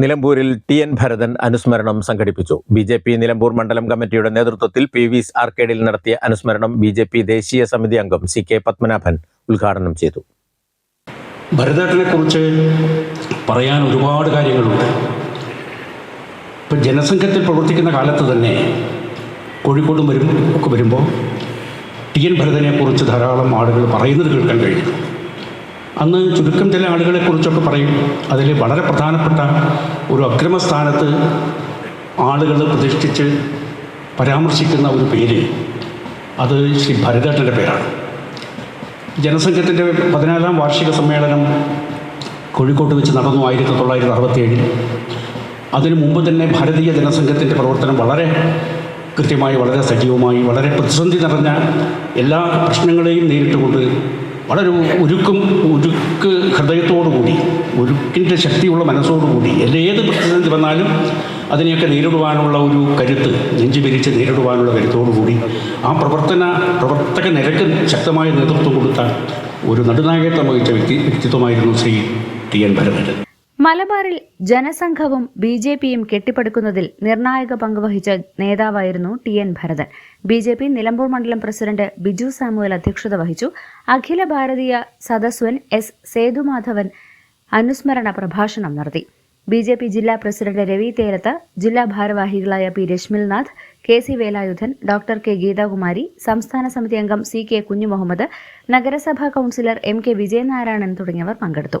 നിലമ്പൂരിൽ T N Bharathan അനുസ്മരണം സംഘടിപ്പിച്ചു. ബി ജെ പി നിലമ്പൂർ മണ്ഡലം കമ്മിറ്റിയുടെ നേതൃത്വത്തിൽ പി വി ആർക്കേഡിൽ നടത്തിയ അനുസ്മരണം ബി ജെ പി ദേശീയ സമിതി അംഗം സി കെ പത്മനാഭൻ ഉദ്ഘാടനം ചെയ്തു. ഭരതേട്ടനെ കുറിച്ച് പറയാൻ ഒരുപാട് കാര്യങ്ങളുണ്ട്. ഇപ്പം ജനസംഘത്തിൽ പ്രവർത്തിക്കുന്ന കാലത്ത് തന്നെ കോഴിക്കോടും വരും ഒക്കെ വരുമ്പോൾ ടി എൻ ഭരതനെ കുറിച്ച് ധാരാളം ആളുകൾ പറയുന്നത് കേൾക്കാൻ കഴിയും അന്ന് ചുരുക്കം ചില ആളുകളെ കുറിച്ചൊക്കെ പറയും. അതിൽ വളരെ പ്രധാനപ്പെട്ട ഒരു അക്രമസ്ഥാനത്ത് ആളുകൾ പ്രതിഷ്ഠിച്ച് പരാമർശിക്കുന്ന ഒരു പേര്. അത് ശ്രീ ഭരതേട്ടന്റെ പേരാണ്. ജനസംഘത്തിന്റെ പതിനാലാം വാർഷിക സമ്മേളനം കോഴിക്കോട്ട് വെച്ച് നടന്നു ആയിരത്തി തൊള്ളായിരത്തി അറുപത്തിയേഴിൽ. അതിനു മുമ്പ് തന്നെ ഭാരതീയ ജനസംഘത്തിന്റെ പ്രവർത്തനം വളരെ കൃത്യമായി വളരെ സജീവമായി വളരെ പ്രതിസന്ധി നിറഞ്ഞ എല്ലാ പ്രശ്നങ്ങളെയും നേരിട്ടുകൊണ്ട് വളരെ ഉരുക്കും ഉരുക്ക് ഹൃദയത്തോടുകൂടി ഉരുക്കിന്റെ ശക്തിയുള്ള മനസ്സോടുകൂടി ഏത് പ്രതിസന്ധി വന്നാലും അതിനെയൊക്കെ നേരിടുവാനുള്ള ഒരു കരുത്ത് നെഞ്ചു പിരിച്ച് നേരിടുവാനുള്ള കരുത്തോടുകൂടി ആ പ്രവർത്തന പ്രവർത്തക നിരക്ക് ശക്തമായ നേതൃത്വം കൊടുത്ത ഒരു നടുനായകത്വം വഹിച്ച വ്യക്തി വ്യക്തിത്വമായിരുന്നു ശ്രീ ടി എൻ ഭരതൻ. മലബാറിൽ ജനസംഘവും ബി ജെ പിയും കെട്ടിപ്പടുക്കുന്നതിൽ നിർണായക പങ്കുവഹിച്ച നേതാവായിരുന്നു T N Bharathan. B J P Nilambur മണ്ഡലം പ്രസിഡന്റ് ബിജു സാമുവൽ അധ്യക്ഷത വഹിച്ചു. അഖില ഭാരതീയ സദസ്വൻ എസ് സേതുമാധവൻ അനുസ്മരണ പ്രഭാഷണം നടത്തി. ബി ജെ പി ജില്ലാ പ്രസിഡന്റ് രവി തേരത്ത് ജില്ലാ ഭാരവാഹികളായ P Reshmilnath K C Velayudhan doctor K Geethakumari സംസ്ഥാന സമിതി അംഗം സി കെ കുഞ്ഞുമുഹമ്മദ് നഗരസഭാ കൌൺസിലർ എം കെ വിജയനാരായണൻ തുടങ്ങിയവർ പങ്കെടുത്തു.